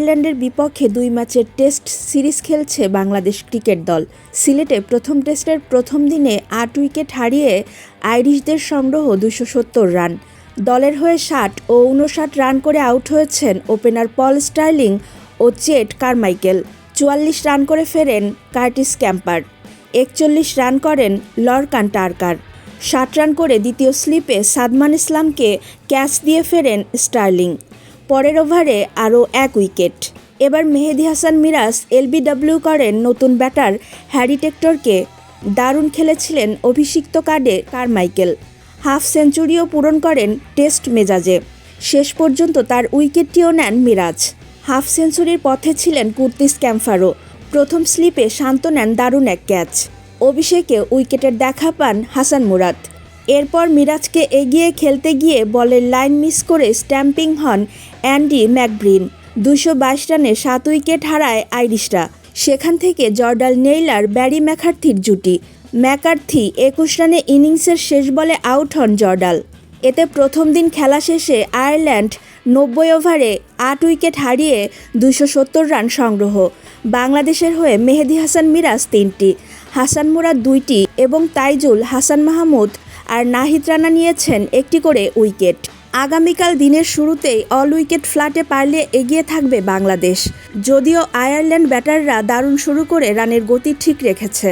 আয়ারল্যান্ডের বিপক্ষে দুই ম্যাচের টেস্ট সিরিজ খেলছে বাংলাদেশ ক্রিকেট দল। সিলেটে প্রথম টেস্টের প্রথম দিনে আট উইকেট হারিয়ে আইরিশদের সংগ্রহ দুশো সত্তর রান। দলের হয়ে ষাট ও উনষাট রান করে আউট হয়েছেন ওপেনার পল স্টার্লিং ও চেট কারমাইকেল। চুয়াল্লিশ রান করে ফেরেন কার্টিস ক্যাম্পার। একচল্লিশ রান করেন লরকান টার্কার। ষাট রান করে দ্বিতীয় স্লিপে সাদমান ইসলামকে ক্যাচ দিয়ে ফেরেন স্টার্লিং। পরের ওভারে আরও এক উইকেট। এবার মেহেদি হাসান মিরাজ এলবিডব্লিউ করেন নতুন ব্যাটার হ্যারি টেক্টরকে। দারুণ খেলেছিলেন অভিষিক্ত কার্ডে কারমাইকেল। হাফ সেঞ্চুরিও পূরণ করেন টেস্ট মেজাজে। শেষ পর্যন্ত তার উইকেটটিও নেন মিরাজ। হাফ সেঞ্চুরির পথে ছিলেন কুর্তিস ক্যাম্ফারো। প্রথম স্লিপে শান্ত নেন দারুণ এক ক্যাচ। অভিষেকে উইকেটের দেখা পান হাসান মুরাদ। এরপর মিরাজকে এগিয়ে খেলতে গিয়ে বলের লাইন মিস করে স্ট্যাম্পিং হন অ্যান্ডি ম্যাকব্রিন। দুশো বাইশ রানে সাত উইকেট হারায় আইরিশরা। সেখান থেকে জর্ডাল নেইলার, ব্যারি ম্যাকার্থির জুটি। ম্যাকার্থি একুশ রানে ইনিংসের শেষ বলে আউট হন জর্ডাল এতে প্রথম দিন খেলা শেষে আয়ারল্যান্ড নব্বই ওভারে আট উইকেট হারিয়ে দুশো সত্তর রান সংগ্রহ। বাংলাদেশের হয়ে মেহেদি হাসান মিরাজ তিনটি, হাসান মুরাদ দুইটি এবং তাইজুল হাসান মাহমুদ আর নাহিদ রানা নিয়েছেন একটি করে উইকেট। আগামীকাল দিনের শুরুতেই অল উইকেট ফ্ল্যাটে পারলে এগিয়ে থাকবে বাংলাদেশ। যদিও আয়ারল্যান্ড ব্যাটাররা দারুণ শুরু করে রানের গতি ঠিক রেখেছে।